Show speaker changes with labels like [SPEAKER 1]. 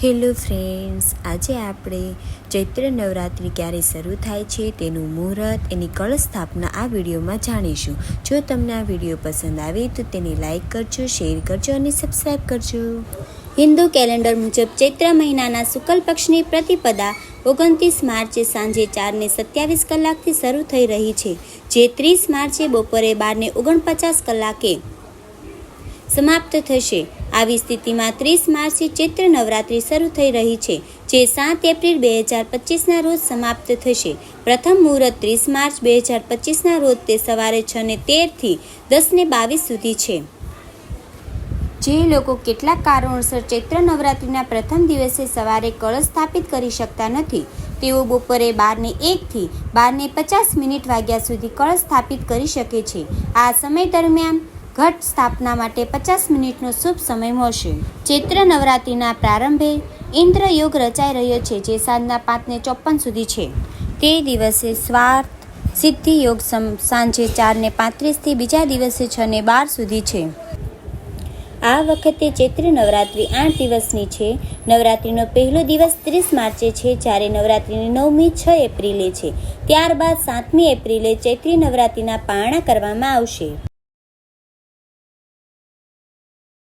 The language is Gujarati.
[SPEAKER 1] હેલો ફ્રેન્ડ્સ, આજે આપણે ચૈત્ર નવરાત્રિ ક્યારે શરૂ થાય છે તેનું મુહૂર્ત એની કળશ સ્થાપના આ વિડીયોમાં જાણીશું. જો તમને આ વીડિયો પસંદ આવે તો તેને લાઇક કરજો, શેર કરજો અને સબસ્ક્રાઈબ કરજો.
[SPEAKER 2] હિન્દુ કેલેન્ડર મુજબ ચૈત્ર મહિનાના શુક્લ પક્ષની પ્રતિપદા ઓગણત્રીસ માર્ચે સાંજે ચારને સત્યાવીસ કલાકથી શરૂ થઈ રહી છે, જે ત્રીસ માર્ચે બપોરે બારને ઓગણપચાસ કલાકે સમાપ્ત થશે. આવી સ્થિતિમાં ત્રીસ માર્ચથી ચૈત્ર નવરાત્રિ શરૂ થઈ રહી છે, જે સાત એપ્રિલ બે હજાર પચીસના રોજ સમાપ્ત થશે. પ્રથમ મુહૂર્ત ત્રીસ માર્ચ બે હજાર પચીસના રોજ તે સવારે છ ને તેરથી દસ ને બાવીસ સુધી છે. જે લોકો કેટલાક કારણોસર ચૈત્ર નવરાત્રિના પ્રથમ દિવસે સવારે કળશ સ્થાપિત કરી શકતા નથી, તેઓ બપોરે બારને એકથી બારને પચાસ મિનિટ વાગ્યા સુધી કળશ સ્થાપિત કરી શકે છે. આ સમય દરમિયાન ઘટ સ્થાપના માટે પચાસ મિનિટનો શુભ સમય મળશે. ચૈત્ર નવરાત્રિના પ્રારંભે ઇન્દ્ર યોગ રચાઈ રહ્યો છે, જે સાંજના પાંચને ચોપન સુધી છે. તે દિવસે સ્વાર્થ, સિદ્ધિ યોગ સાંજે ચારને પાંત્રીસથી બીજા દિવસે છ ને બાર સુધી છે. આ વખતે ચૈત્ર નવરાત્રિ આઠ દિવસની છે. નવરાત્રિનો પહેલો દિવસ ત્રીસ માર્ચે છે, જ્યારે નવરાત્રિની નવમી છ એપ્રિલે છે. ત્યારબાદ સાતમી એપ્રિલે ચૈત્રી નવરાત્રિના પારણા કરવામાં આવશે.